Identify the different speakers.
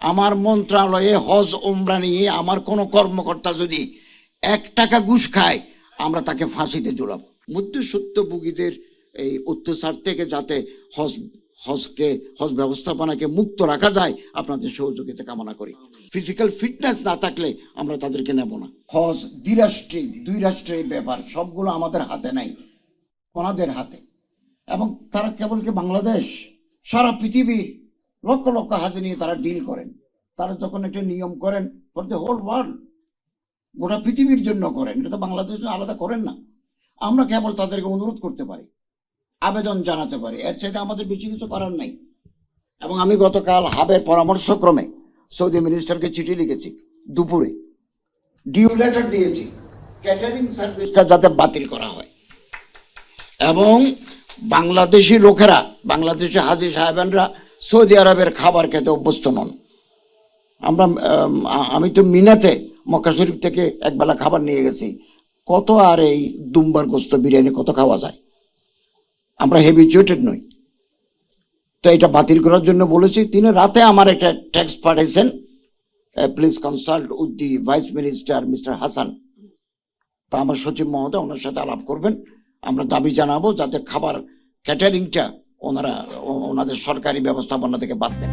Speaker 1: আমার মন্ত্রণালয়ে হজ ওমরা নিয়ে আমার কোনো কর্মকর্তা যদি এক টাকা ঘুষ খায়, আমরা তাকে ফাঁসিতে জোড়াবো। মধ্যসত্যভোগীদের এই অত্যাচার থেকে যাতে হজ, হজকে, হজ ব্যবস্থাপনাকে মুক্ত রাখা যায়, আপনাদের সহযোগিতা কামনা করি। ফিজিক্যাল ফিটনেস না থাকলে আমরা তাদেরকে নেব না। হজ দ্বিরাষ্ট্রিক দুই রাষ্ট্রের ব্যাপার, সবগুলো আমাদের হাতে নাই। ওনাদের হাতে। এবং তারা কেবল কি বাংলাদেশ? সারা পৃথিবীর লক্ষ লক্ষ হাজি নিয়ে তারা ডিল করেন। তারা যখন একটা নিয়ম করেন ফর দ্য হোল ওয়ার্ল্ড গোটা পৃথিবীর জন্য করেন। এটা তো বাংলাদেশের জন্য আলাদা করেন না। আমরা কেবল তাদেরকে অনুরোধ করতে পারি, আবেদন জানাতে পারি। এর চাইতে আমাদের বেশি কিছু করার নাই। এবং আমি গতকাল হাবের পরামর্শক্রমে সৌদি মিনিস্টারকে চিঠি লিখেছি দুপুরে। ডিউ লেটার দিয়েছি। ক্যাটারিং সার্ভিসটা যাতে বাতিল করা হয়। এবং বাংলাদেশি লোকেরা, বাংলাদেশি হাজি সাহেবানরা সৌদি আরবের খাবার খেতে অভ্যস্ত নন। আমরা আমি তো মিনাতে, মক্কা শরীফ থেকে একবেলা খাবার নিয়ে গেছি। কত আর এই দুম্বার গোস্ত বিরিয়ানি কত খাওয়া যায়? আমরা হেবিচুয়েটেড নই। তো এটা বাতিল করার জন্য বলেছি, তিনি রাতে আমার একটা ট্যাক্স পাঠিয়েছেন please consult with the vice minister mister Hasan তা আমার সচিব মহোদয়, ওনার সাথে আলাপ করবেন। আমরা দাবি জানাব যাতে খাবার ক্যাটারিংটা ওনারা ওনাদের সরকারি ব্যবস্থাপনা থেকে বাদ দেন।